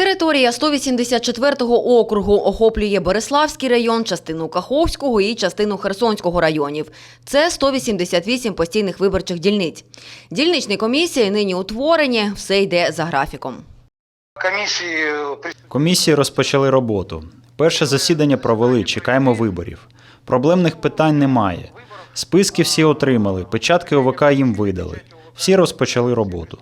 Територія 184-го округу охоплює Береславський район, частину Каховського і частину Херсонського районів. Це 188 постійних виборчих дільниць. Дільничні комісії нині утворені, все йде за графіком. Комісії Комісії розпочали роботу. Перше засідання провели, чекаємо виборів. Проблемних питань немає. Списки всі отримали, печатки ОВК їм видали. Всі розпочали роботу.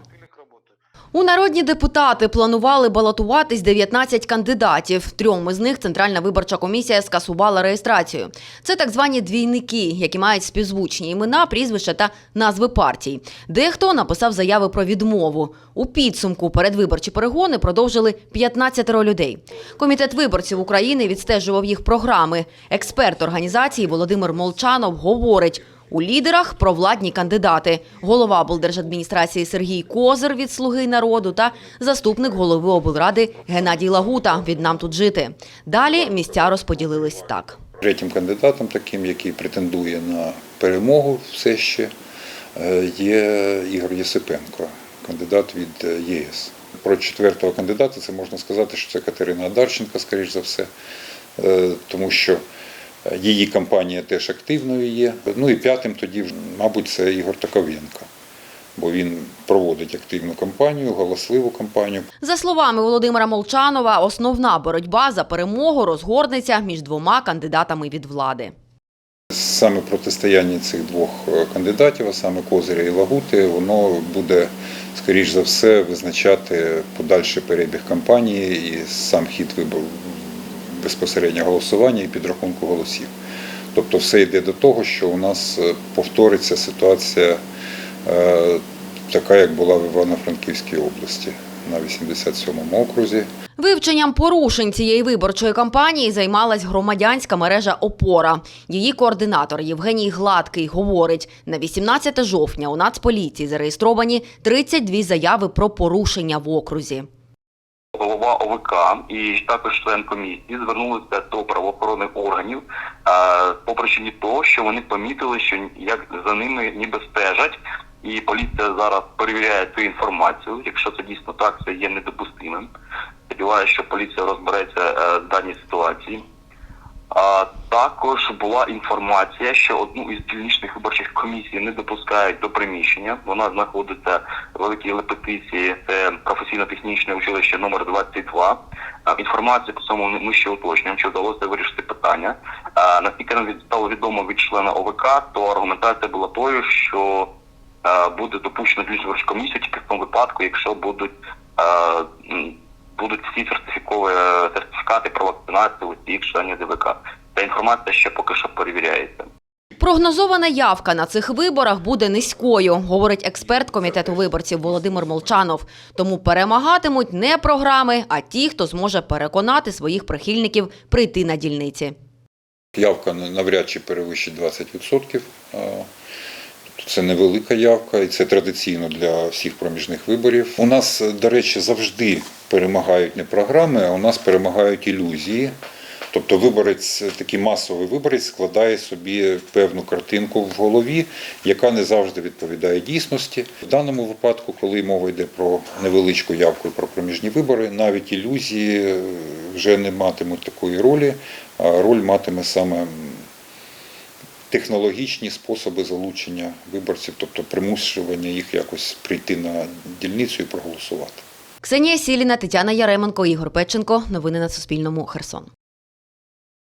У народні депутати планували балотуватись 19 кандидатів. Трьом із них Центральна виборча комісія скасувала реєстрацію. Це так звані двійники, які мають співзвучні імена, прізвища та назви партій. Дехто написав заяви про відмову. У підсумку передвиборчі перегони продовжили 15 людей. Комітет виборців України відстежував їх програми. Експерт організації Володимир Молчанов говорить. У лідерах провладні кандидати, голова облдержадміністрації Сергій Козир від Слуги народу та заступник голови облради Геннадій Лагута від нам тут жити. Далі місця розподілились так. Третім кандидатом, таким, який претендує на перемогу все ще, е, є Ігор Єсипенко, кандидат від е, ЄС. Про четвертого кандидата це можна сказати, що це Катерина Адарченко, скоріш за все, е, тому що її кампанія теж активною є. Ну і п'ятим тоді, мабуть, це Ігор Таковенко, бо він проводить активну кампанію, голосливу кампанію. За словами Володимира Молчанова, основна боротьба за перемогу розгорнеться між двома кандидатами від влади. Саме протистояння цих двох е, кандидатів, а саме Козиря і Лагути, воно буде, скоріш за все, визначати подальший перебіг кампанії і сам хід безпосередньо голосування і підрахунку голосів. Тобто все йде до того, що у нас е, повториться ситуація е, така, як була в Івано-Франківській області на 87-му окрузі. Вивченням порушень цієї виборчої кампанії займалась громадянська мережа Опора. Її координатор Євгеній Гладкий говорить: на 18 жовтня у Нацполіції зареєстровані 32 заяви про порушення в окрузі. Голова ОВК і також член комісії звернулися до правоохоронних органів по причині того, що вони помітили, що як за ними ніби стежать, і поліція зараз перевіряє цю інформацію. Якщо це дійсно так, це є недопустимим. Сподіваюся, що поліція розбереться е, в даній ситуації. Також була інформація, що одну із дільничних виборчих комісій не допускають до приміщення. Вона знаходиться в великій лепетиції, це професійно-технічне училище номер 22. А, Інформацію по цьому ми ще уточнюємо, чи вдалося вирішити питання. Наскільки нам стало відомо від члена ОВК, то аргументація була тою, що буде допущено дільничну виборчу комісію тільки в тому випадку, якщо будуть будуть всі сертифікові сертифікати про вакцинацію усіх членів ДВК. Ця інформація ще поки що перевіряється. Прогнозована явка на цих виборах буде низькою, говорить експерт комітету виборців Володимир Молчанов. Тому перемагатимуть не програми, а ті, хто зможе переконати своїх прихильників прийти на дільниці. Явка на- навряд чи перевищить 20%. Це невелика явка, і це традиційно для всіх проміжних виборів. У нас, до речі, завжди перемагають не програми, а у нас перемагають ілюзії. Тобто виборець, такий масовий виборець складає собі певну картинку в голові, яка не завжди відповідає дійсності. В даному випадку, коли мова йде про невеличку явку і про проміжні вибори, навіть ілюзії вже не матимуть такої ролі, а роль матиме саме технологічні способи залучення виборців, тобто примушування їх якось прийти на дільницю і проголосувати. Ксенія Сіліна, Тетяна Яременко, Ігор Печенко. Новини на Суспільному. Херсон.